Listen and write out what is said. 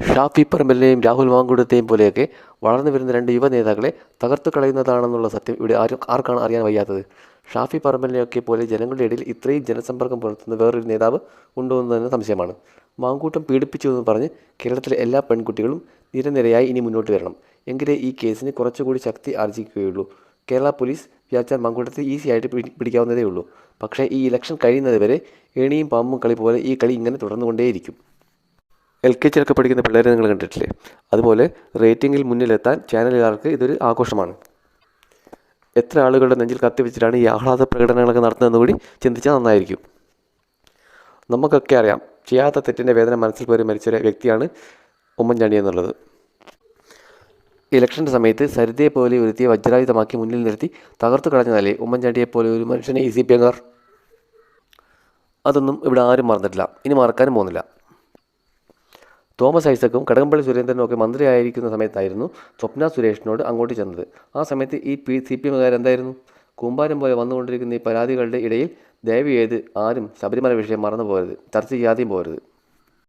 ഷാഫി പറമ്പലിനെയും രാഹുൽ മാങ്കുടത്തെയും പോലെയൊക്കെ വളർന്നു വരുന്ന രണ്ട് യുവ നേതാക്കളെ തകർത്തു കളയുന്നതാണെന്നുള്ള സത്യം ഇവിടെ ആരും ആർക്കാണ് അറിയാൻ വയ്യാത്തത്. ഷാഫി പറമ്പലിനെയൊക്കെ പോലെ ജനങ്ങളുടെ ഇടയിൽ ഇത്രയും ജനസമ്പർക്കം പുലർത്തുന്ന വേറൊരു നേതാവ് ഉണ്ടോ എന്ന് തന്നെ സംശയമാണ്. മാങ്കൂട്ടം പീഡിപ്പിച്ചു എന്ന് പറഞ്ഞ് കേരളത്തിലെ എല്ലാ പെൺകുട്ടികളും നിരനിരയായി ഇനി മുന്നോട്ട് വരണം. എങ്കിലേ ഈ കേസിന് കുറച്ചുകൂടി ശക്തി ആർജിക്കുകയുള്ളൂ കേരള പോലീസ് വിചാരിച്ചാൽ മാങ്കൂട്ടത്തെ ഈസി ആയിട്ട് പിടി പിടിക്കാവുന്നതേ ഉള്ളൂ പക്ഷേ ഈ ഇലക്ഷൻ കഴിയുന്നത് വരെ ഏണിയും പാമ്പും കളി പോലെ ഈ കളി ഇങ്ങനെ തുടർന്നുകൊണ്ടേയിരിക്കും. എൽ കെ ജിയിലൊക്കെ പഠിക്കുന്ന പിള്ളേരെ നിങ്ങൾ കണ്ടിട്ടില്ലേ? അതുപോലെ റേറ്റിംഗിൽ മുന്നിലെത്താൻ ചാനലുകാർക്ക് ഇതൊരു ആഘോഷമാണ്. എത്ര ആളുകളുടെ നെഞ്ചിൽ കത്തി വെച്ചിട്ടാണ് ഈ ആഹ്ലാദ പ്രകടനങ്ങളൊക്കെ നടത്തുന്നതെന്ന് കൂടി ചിന്തിച്ചാൽ നന്നായിരിക്കും. നമുക്കൊക്കെ അറിയാം ചെയ്യാത്ത തെറ്റിന്റെ വേദന മനസ്സിൽ പോയി മരിച്ച വ്യക്തിയാണ് ഉമ്മൻചാണ്ടി എന്നുള്ളത്. ഇലക്ഷന്റെ സമയത്ത് സരിതയെ പോലെ ഒരുത്തിയെ വജ്രായുധമാക്കി മുന്നിൽ നിർത്തി തകർത്തു കളഞ്ഞതല്ലേ ഉമ്മൻചാണ്ടിയെ പോലെ ഒരു മനുഷ്യനെ ഈ സി പി എംകാർ അതൊന്നും ഇവിടെ ആരും മറന്നിട്ടില്ല. ഇനി മറക്കാനും പോകുന്നില്ല. തോമസ് ഐസക്കും കടകംപള്ളി സുരേന്ദ്രനും ഒക്കെ മന്ത്രിയായിരിക്കുന്ന സമയത്തായിരുന്നു സ്വപ്ന സുരേഷിനോട് അങ്ങോട്ട് ചെന്നത്. ആ സമയത്ത് ഈ പി സി പി എമ്മുകാർ എന്തായിരുന്നു? കൂമ്പാരം പോലെ വന്നുകൊണ്ടിരിക്കുന്ന ഈ പരാതികളുടെ ഇടയിൽ ദയവ് ചെയ്ത് ആരും ശബരിമല വിഷയം മറന്നു പോകരുത് ചർച്ച ചെയ്യാതെയും പോകരുത്.